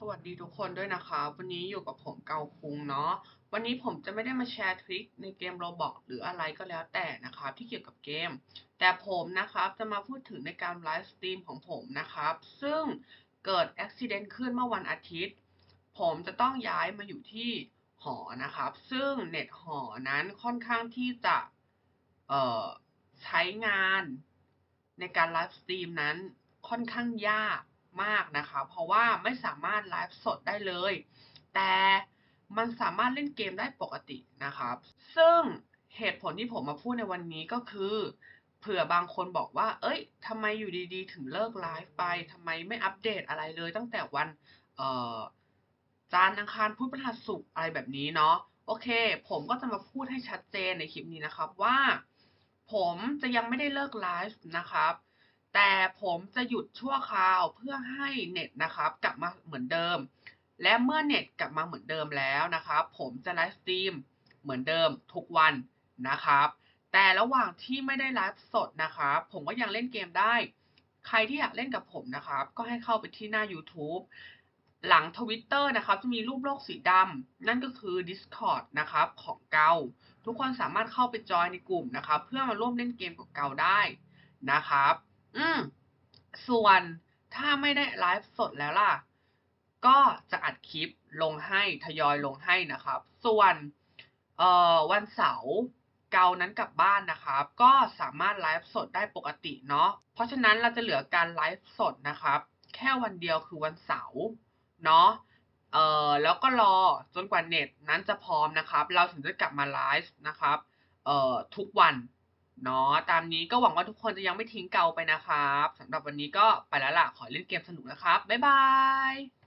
สวัสดีทุกคนด้วยนะคะ วันนี้อยู่กับผมเกาคุงเนาะวันนี้ผมจะไม่ได้มาแชร์ทริคในเกมโรบอกหรืออะไรก็แล้วแต่นะครับที่เกี่ยวกับเกม แต่ผมนะครับจะมาพูดถึงในการไลฟ์สตรีมของผมนะครับ ซึ่งเกิดอุบิเหตุขึ้นเมื่อวันอาทิตย์ ผมจะต้องย้ายมาอยู่ที่หอนะครับ ซึ่งเน็ตหอนั้นค่อนข้างที่จะเอ่อใช้งานในการไลฟ์สตรีมนั้นค่อนข้างยาก มากนะคะ เพราะว่าไม่สามารถไลฟ์สดได้เลย แต่มันสามารถเล่นเกมได้ปกตินะครับ ซึ่งเหตุผลที่ผมมาพูดในวันนี้ก็คือ เผื่อบางคนบอกว่า เอ้ยทำไมอยู่ดีๆ ถึงเลิกไลฟ์ไปทำไมไม่อัปเดตอะไรเลย ตั้งแต่วันเจันอังคารพุธพฤหัสศุกร์อะไรแบบนี้เนาะโอเค ผมก็จะมาพูดให้ชัดเจนในคลิปนี้นะครับว่า ผมจะยังไม่ได้เลิกไลฟ์นะครับ แต่ผมจะหยุดชั่วคราวเพื่อให้เน็ตนะครับ กลับมาเหมือนเดิม และเมื่อเน็ตกลับมาเหมือนเดิมแล้วนะครับ ผมจะไลฟ์สตรีมเหมือนเดิมทุกวันนะครับ แต่ระหว่างที่ไม่ได้ไลฟ์สดนะครับ ผมก็ยังเล่นเกมได้ ใครที่อยากเล่นกับผมนะครับ ก็ให้เข้าไปที่หน้า YouTube หลัง Twitter นะครับ จะมีรูปโลกสีดำนั่นก็คือ Discord นะครับของเกาทุกคนสามารถเข้าไปจอยในกลุ่มนะครับ เพื่อมาร่วมเล่นเกมกับเกาได้นะครับ อืม ส่วนถ้าไม่ได้ไลฟ์สดแล้วล่ะ ก็จะอัดคลิปลงให้ทยอยลงให้นะครับ ส่วนเอ่อวันเสาร์เกานั้นกลับบ้านนะครับ ก็สามารถไลฟ์สดได้ปกติเนาะ เพราะฉะนั้นเราจะเหลือการไลฟ์สดนะครับ แค่วันเดียวคือวันเสาร์เนาะเอ่อแล้วก็รอจนกว่าเน็ตนั้นจะพร้อมนะครับ เราถึงจะกลับมาไลฟ์นะครับเอ่อทุกวัน เนาะตามนี้ก็หวังว่าทุกคนจะยังไม่ทิ้งเกาไปนะครับสำหรับวันนี้ก็ไปแล้วล่ะขอเล่นเกมสนุกนะครับ บ๊ายบาย